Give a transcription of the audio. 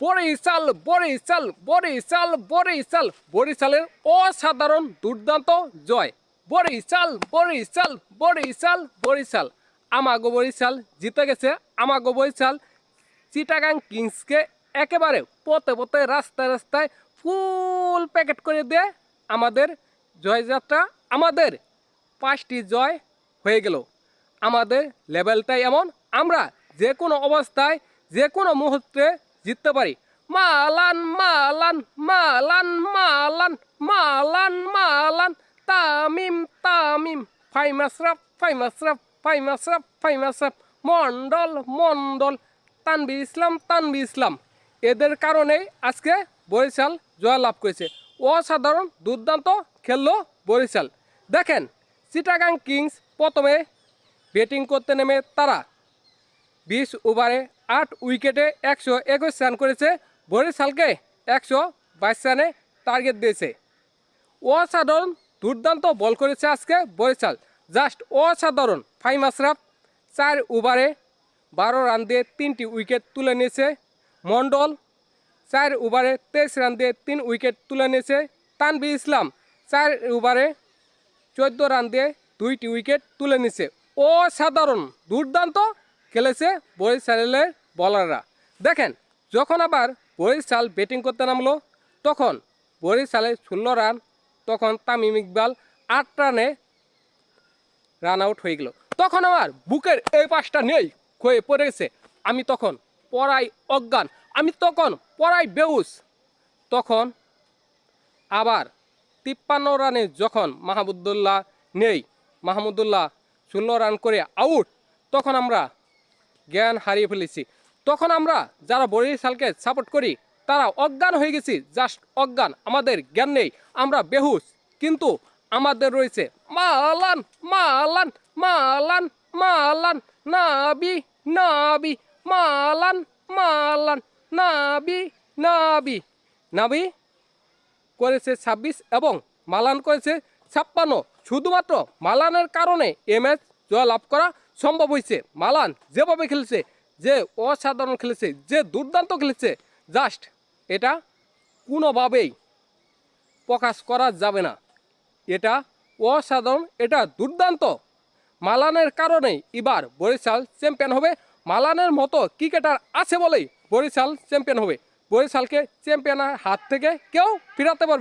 বরিশাল বরিশাল বরিশাল বরিশাল। বরিশালের অসাধারণ দুর্দান্ত জয়। বরিশাল বরিশাল বরিশাল বরিশাল। আমাগো বরিশাল জিতে গেছে, আমাগো বরিশাল। চিটাগাং কিংসকে একেবারে পথে পথে রাস্তায় রাস্তায় ফুল প্যাকেট করে দিয়ে আমাদের জয়যাত্রা, আমাদের পাঁচটি জয় হয়ে গেল। আমাদের লেভেলটাই এমন। আমরা যে কোনো অবস্থায়, যে কোনো মুহূর্তে জিততে পারি। Malan Malan Malan Malan Malan Malan, Tamim Tamim phi Mashrafe ফাই মাসরাফ ফাই মাসরাফ ফাই মাসরাফ মন্ডল মন্ডল, তানবি ইসলাম তানবি ইসলাম। এদের কারণেই আজকে বরিশাল জয়লাভ করেছে। অসাধারণ দুর্দান্ত খেললো বরিশাল। দেখেন, চিটাগাং কিংস প্রথমে ব্যাটিং করতে নেমে তারা বিশ ওভারে আট উইকেটে একশো একুশ রান করেছে। বরিশালকে একশো বাইশ রানে টার্গেট দিয়েছে। অসাধারণ দুর্দান্ত বল করেছে আজকে বরিশাল। জাস্ট অসাধারণ ফাইম আশরাফ চার ওভারে বারো রান দিয়ে তিনটি উইকেট তুলে নিয়েছে। মন্ডল চার ওভারে তেইশ রান দিয়ে তিন উইকেট তুলে নিয়েছে। তানবি ইসলাম চার ওভারে চোদ্দ রান দিয়ে দুইটি উইকেট তুলে নিছে অসাধারণ দুর্দান্ত খেলেছে বরিশালের বলাররা দেখেন, যখন আবার বরিশাল ব্যাটিং করতে নামলো, তখন বরিশালে ষোলো রান তখন তামিম ইকবাল আট রানে রান আউট হয়ে গেল। তখন আমার বুকের এই পাশটা নেই হয়ে পড়ে গেছে। আমি তখন পড়াই অজ্ঞান, আমি তখন পড়াই বেউস তখন আবার তিপ্পান্ন রানে যখন মাহমুদুল্লাহ নেই মাহমুদুল্লাহ ষোলো রান করে আউট তখন আমরা জ্ঞান হারিয়ে ফেলেছি। তখন আমরা যারা বরিশালকে সাপোর্ট করি, তারা অজ্ঞান হয়ে গেছি। জাস্ট অজ্ঞান। আমাদের জ্ঞান নেই। আমরা বেহুশ। কিন্তু আমাদের রয়েছে মালান মালান মালান মালান, নাবি নাবি, মালান মালান, নাবি নাবি। নাবি করেছে ছাব্বিশ এবং মালান করেছে ছাপ্পান্ন। শুধুমাত্র মালানের কারণে এ ম্যাচ জয় লাভ করা সম্ভব হয়েছে মালান যেভাবে খেলেছে, যে অসাধারণ খেলেছে, যে দুর্দান্ত খেলেছে, জাস্ট এটা কোনোভাবেই প্রকাশ করা যাবে না। এটা অসাধারণ, এটা দুর্দান্ত। মালানের কারণেই এবার বরিশাল চ্যাম্পিয়ন হবে। মালানের মতো ক্রিকেটার আছে বলেই বরিশাল চ্যাম্পিয়ন হবে। বরিশালকে চ্যাম্পিয়নের হাত থেকে কেউ ফিরাতে পারবে